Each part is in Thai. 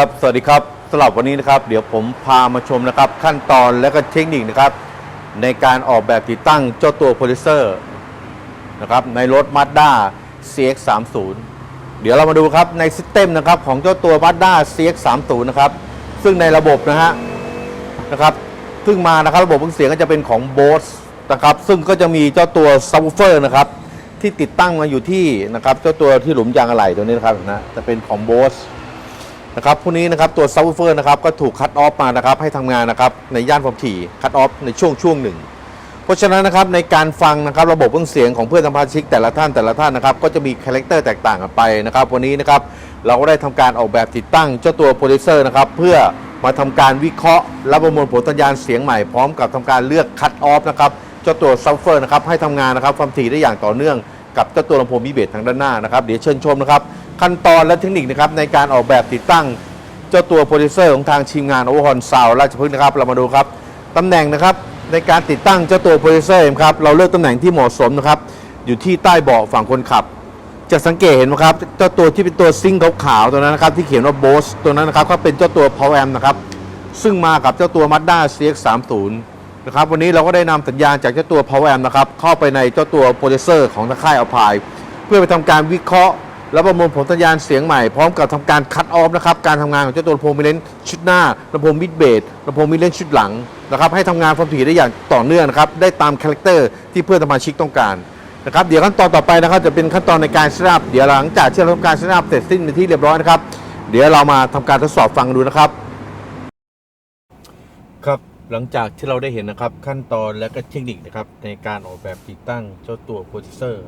ครับ สวัสดีครับสำหรับวันนี้นะครับ เดี๋ยวผมพามาชมนะครับ ขั้นตอนและก็เทคนิคนะครับ ในการออกแบบติดตั้งเจ้าตัวโพลิเซอร์นะครับในรถ Mazda CX30 เดี๋ยวเรามาดูครับในซิสเต็มนะครับของเจ้าตัว Mazda CX30 นะครับ ซึ่งในระบบนะฮะนะครับซึ่งมานะครับระบบเครื่องเสียงก็จะเป็นของ Bose นะครับซึ่งก็จะมีเจ้าตัว Subwoofer นะครับที่ติดตั้งมาอยู่ที่นะครับเจ้าตัวที่หลุมยางอะไหล่ตัวนี้นะครับนะจะเป็นของ Bose นะครับพวกนี้นะครับตัวซับวูเฟอร์นะครับก็ถูกคัดออฟมานะครับให้ทำงานนะครับในย่านความถี่คัดออฟในช่วงช่วงหนึ่ง เพราะฉะนั้นนะครับในการฟังนะครับระบบเครื่องเสียงของเพื่อนสมาชิกแต่ละท่านแต่ละท่านนะครับก็จะมีคาแรคเตอร์แตกต่างกันไปนะครับวันนี้นะครับเราก็ได้ทำการออกแบบติดตั้งเจ้าตัวโปรดิวเซอร์นะครับเพื่อมาทำการวิเคราะห์และประมวลผลสัญญาณเสียงใหม่พร้อมกับทำการเลือกคัดออฟนะครับเจ้าตัวซับวูเฟอร์นะครับให้ทำงานนะครับความถี่ได้อย่างต่อเนื่องกับเจ้าตัวลำโพงมิเบสทางด้านหน้านะครับเดี๋ยวเชิญชมนะครับ ขั้นตอนและเทคนิคนะครับในการออกแบบติดตั้งเจ้าตัวโปรดิวเซอร์ของทางทีมงานโอเวอร์ฮอนซาวราชพฤกษ์นะครับเรามาดูครับตำแหน่งนะครับในการติดตั้งเจ้าตัวโปรดิวเซอร์ครับเราเลือกตำแหน่งที่เหมาะสมนะครับอยู่ที่ใต้เบาะฝั่งคนขับ จะสังเกตเห็นไหมครับเจ้าตัวที่เป็นตัวซิงค์ขาวๆตัวนั้นนะครับที่เขียนว่าโบสตัวนั้นนะครับก็เป็นเจ้าตัว Power Amp นะครับซึ่งมากับเจ้าตัว Mazda CX30 นะครับวันนี้เราก็ได้นำสัญญาณจากเจ้าตัว Power Amp นะครับเข้าไปในเจ้าตัวโปรดิวเซอร์ของทางค่ายอพายเพื่อไปทำการวิเคราะห์ และประมวลผลสัญญาณเสียงใหม่ พร้อมกับทำการคัดออฟนะครับการทำงานของเจ้าตัวลำโพงมิเลนชุดหน้าลำโพงมิดเบสลำโพงมิเลนชุดหลังนะครับให้ทำงานความถี่ได้อย่างต่อเนื่องนะครับได้ตามคาแรคเตอร์ที่เพื่อนสมาชิกต้องการนะครับเดี๋ยวขั้นตอนต่อไปนะครับจะเป็นขั้นตอนในการเซตอัพเดี๋ยวหลังจากที่เราทำการเซตอัพเสร็จสิ้นเป็นที่เรียบร้อยนะครับ เดี๋ยวเรามาทำการทดสอบฟังดูนะครับ ครับหลังจากที่เราได้เห็นนะครับขั้นตอนและก็เทคนิคนะครับในการออกแบบติดตั้งเจ้าตัวโปรดิวเซอร์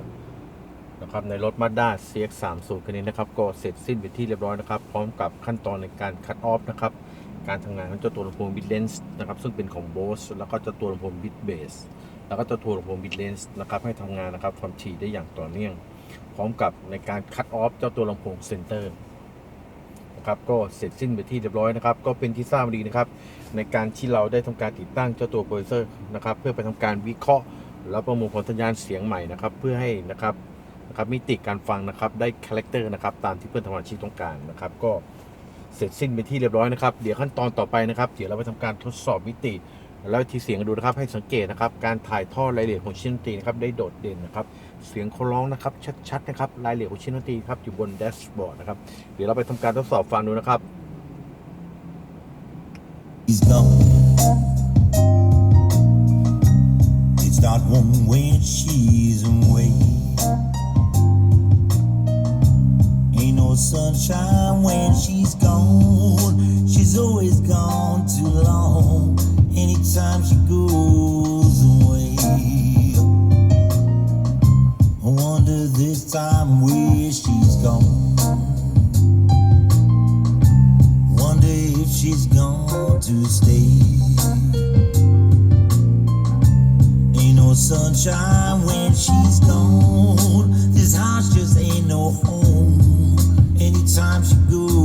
นะครับในรถ Mazda CX30 คันนี้นะครับก็เสร็จสิ้นไปที่เรียบร้อยนะครับ พร้อมกับขั้นตอนในการคัดออฟนะครับการทำงานของเจ้าตัวลำโพง Mid Lens นะครับซึ่งเป็นของ Bose แล้วก็เจ้าตัวลำโพง Mid Bass แล้วก็เจ้าตัวลำโพง Mid Lens นะครับให้ทำงานนะครับความถี่ได้อย่างต่อเนื่อง พร้อมกับในการคัดออฟเจ้าตัวลำโพงเซนเตอร์นะครับก็เสร็จสิ้นไปที่เรียบร้อยนะครับ ก็เป็นที่ทราบดีนะครับ ในการที่เราได้ทำการติดตั้งเจ้าตัวโปรเซอร์นะครับ เพื่อไปทำการวิเคราะห์ และประมวลผลสัญญาณเสียงใหม่นะครับ เพื่อให้นะครับ นะครับมิติการฟังนะครับได้คาแรคเตอร์นะครับตามที่เพื่อนสมาชิกต้องการนะครับ ก็เสร็จสิ้นไปที่เรียบร้อยนะครับ เดี๋ยวขั้นตอนต่อไปนะครับ เดี๋ยวเราไปทำการทดสอบมิติ แล้วทีเสียงดูนะครับให้สังเกตนะครับ การถ่ายทอดรายละเอียดของชิ้นดนตรีนะครับได้โดดเด่นนะครับ เสียงเขาร้องนะครับชัดๆนะครับรายละเอียดของชิ้นดนตรีครับอยู่บนแดชบอร์ดนะครับเดี๋ยวเราไปทำการทดสอบฟังดูนะครับ He's gone. It's not one when she's away. Sunshine when she's gone. She's always gone too long. Anytime she goes away. I wonder this time where she's gone. Wonder if she's gone to stay. Ain't no sunshine when she's gone. This house just ain't no home times you go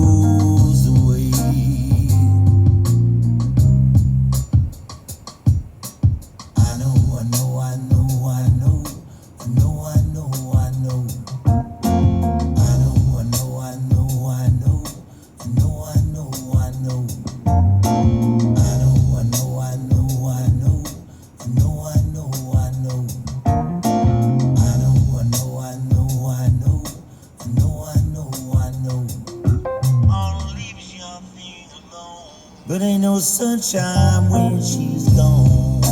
But ain't no sunshine when she's gone.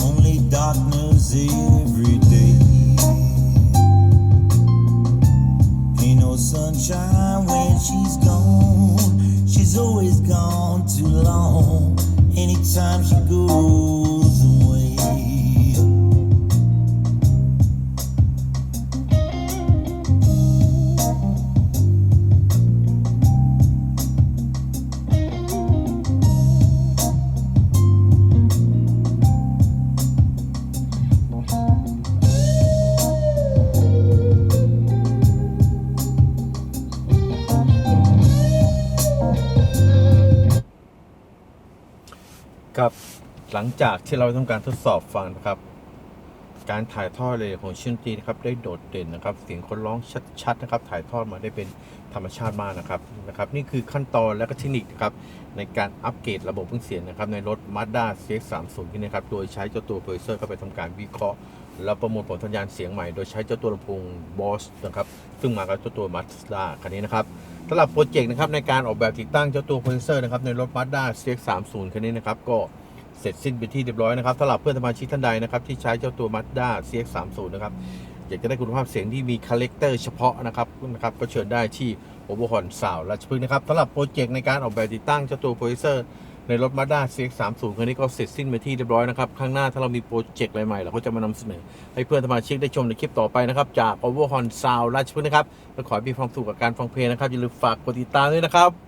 Only darkness every day. Ain't no sunshine when she's gone. She's always gone too long. Anytime she goes ครับหลังจากที่เราทำการทดสอบฟังนะครับ การถ่ายทอดเลยของชิ้นตีนะครับ ได้โดดเด่นนะครับ เสียงคนร้องชัดๆนะครับ ถ่ายทอดมาได้เป็นธรรมชาติมากนะครับนะครับ นี่คือขั้นตอนและก็เทคนิคนะครับในการอัปเกรดระบบเครื่องเสียงนะครับ ในรถ Mazda CX-30 นี่นะครับ โดยใช้เจ้าตัวโปรดิวเซอร์เข้าไปทำการวิเคราะห์และประมวลผลสัญญาณเสียงใหม่ โดยใช้เจ้าตัวลำโพง Boss นะครับ ซึ่งมากับเจ้าตัว Mazda คันนี้นะครับ สำหรับโปรเจกต์นะครับในการออกแบบติดตั้งเจ้าตัวคอนเซอร์นะครับในรถ Mazda CX-30 คันนี้นะครับก็เสร็จสิ้นไปที่เรียบร้อยนะครับสำหรับเพื่อนสมาชิกท่านใดนะครับที่ใช้เจ้าตัว Mazda CX-30 นะครับอยากจะได้คุณภาพเสียงที่มีคาแรคเตอร์เฉพาะนะครับนะครับก็เชิญได้ที่โอเวอร์ฮอนสาวราชพฤกษ์นะครับสำหรับโปรเจกต์ในการออกแบบติดตั้งเจ้าตัวโปรดิเซอร์ ในรถ Mazda CX-30 คันนี้ก็เสร็จสิ้นไปที่เรียบร้อยนะครับ ข้างหน้าถ้าเรามีโปรเจกต์อะไรใหม่เราก็จะมานำเสนอ ให้เพื่อนสมาชิกได้ชมในคลิปต่อไปนะครับ จาก o v e r h o r n Sound ราชพฤกษ์นะครับ และขอให้มีความสุขกับการฟังเพลงนะครับ อย่าลืมฝากกดติดตามด้วยนะครับ